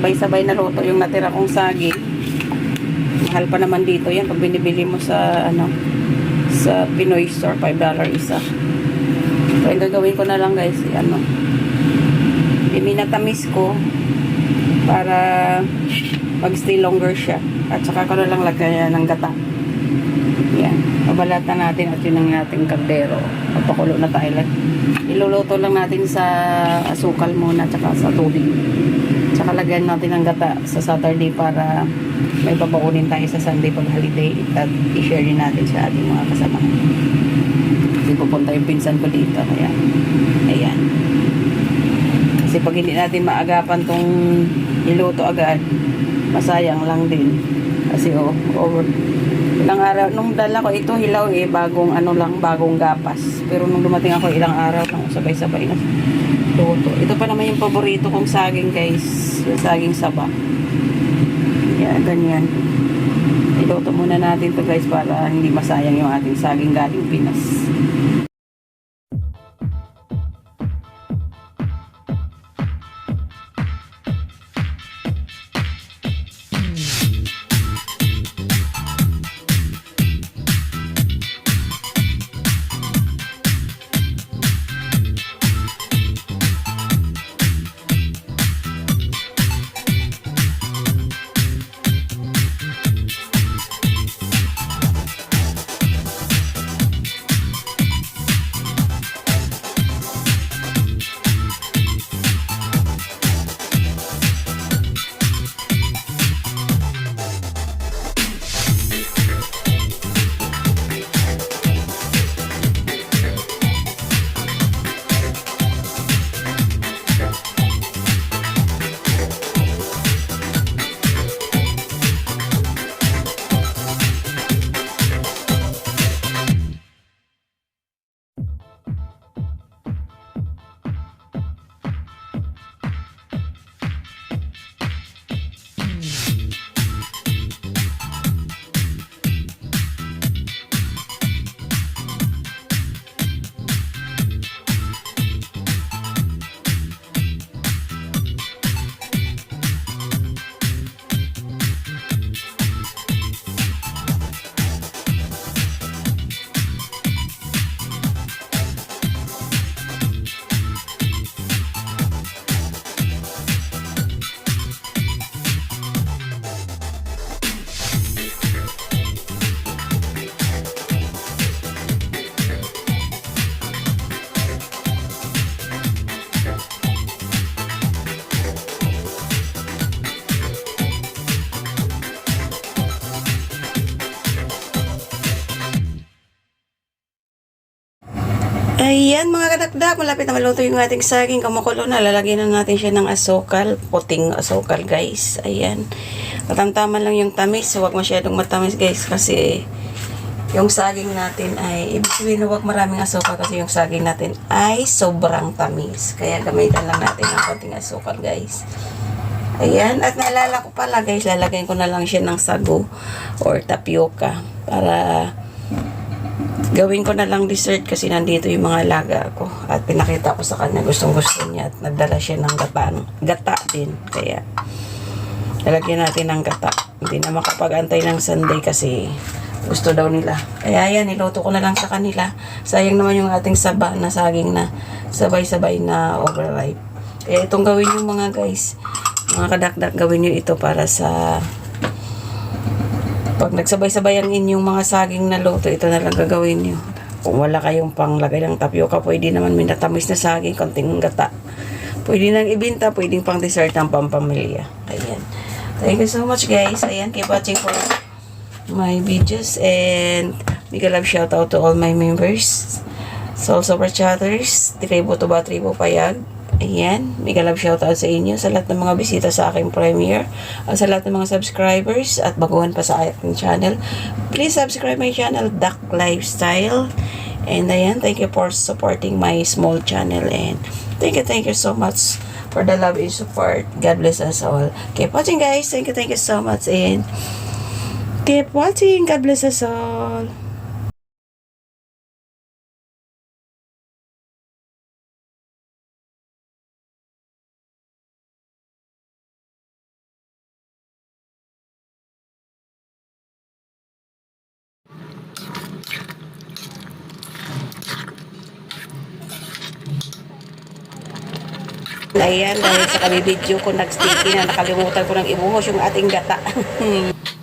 sabay-sabay na luto yung natira kong saging. Mahal pa naman dito yan pag binibili mo sa ano sa Pinoy store, $5 isa. So, yung gagawin ko na lang guys, ano, iminatamis ko para mag-stay longer siya. At saka ko na lang lagyan ng gata. Yan. Pabalatan natin at yun ang ating kaldero. Magpakulo na tayo. Iluluto lang natin sa asukal muna at saka sa tubig. Tsaka lagyan natin ng gata sa Saturday para may babaunin tayo sa Sunday pag holiday at i-share din natin sa ating mga kasama. Kasi pupunta yung pinsan ko dito. Kaya, ayan. Kasi pag hindi natin maagapan tong iluto agad, masayang lang din. Kasi oh, over. Ilang araw, nung dala ko ito hilaw eh, bagong ano lang, bagong gapas. Pero nung dumating ako ilang araw, nang sabay-sabay na luto. Ito pa naman yung paborito kong saging guys, yung saging saba. Yan, ganyan. Iluto muna natin to guys para hindi masayang yung ating saging galing Pinas. Ayan mga kadakdak, malapit na maluto yung ating saging kumukulo na. Lalagyan na natin siya ng asukal, puting asukal guys. Ayan. Matamtaman lang yung tamis, huwag masyadong matamis guys kasi yung saging natin ay, ibig sabihin huwag maraming asukal kasi yung saging natin ay sobrang tamis. Kaya gamitan lang natin ng konting asukal guys. Ayan, at naalala ko pala guys, lalagyan ko na lang siya ng sago or tapioca para gawin ko na lang dessert kasi nandito yung mga alaga ko. At pinakita ko sa kanya gustong gusto niya. At nagdala siya ng gata, gata din. Kaya lalagyan natin ng gata. Hindi na makapag-antay ng Sunday kasi gusto daw nila. Kaya yan niluto ko na lang sa kanila. Sayang naman yung ating saba na saging na sabay-sabay na overripe. Kaya itong gawin yung mga guys mga kadakdak gawin nyo ito para sa pag nagsabay-sabay ang inyong mga saging na luto, ito na lang gagawin nyo. Kung wala kayong panglagay ng tapioca, pwede naman minatamis na saging, konting gata. Pwede nang ibinta, pwedeng pang dessert ng pampamilya. Ayan. Thank you so much guys. Ayan, keep watching for my videos and big love shout out to all my members. Soul Super Chatters, Tribo to ba, Tribo Payag. Ayan, mega love shoutout sa inyo, sa lahat ng mga bisita sa aking premiere, at sa lahat ng mga subscribers at baguhan pa sa aking channel. Please subscribe my channel, Duck Lifestyle. And ayan, thank you for supporting my small channel and thank you, thank you so much for the love and support. God bless us all. Keep watching guys. Thank you, thank you so much and keep watching. God bless us all. Ayan, dahil sa kami video ko nag-sticky na nakalimutan ko ng ibuhos yung ating gata.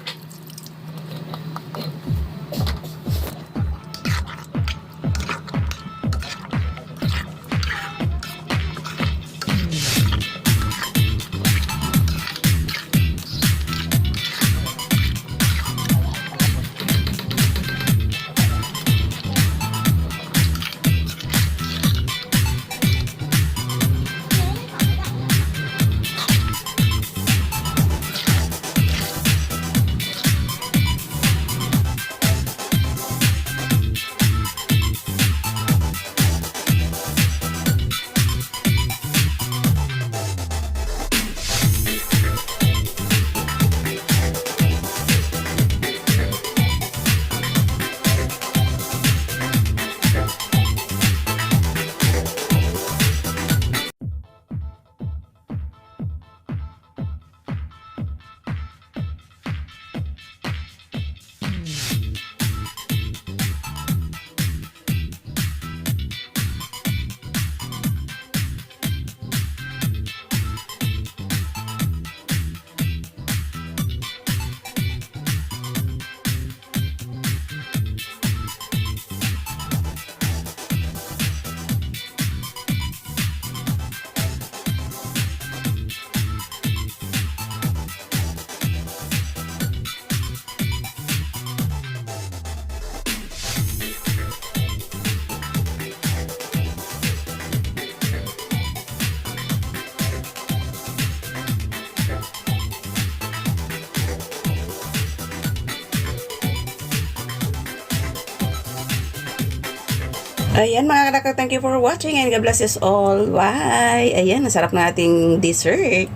Ayan mga kadakak, thank you for watching and God bless us all. Bye! Ayan, nasarap na ating dessert.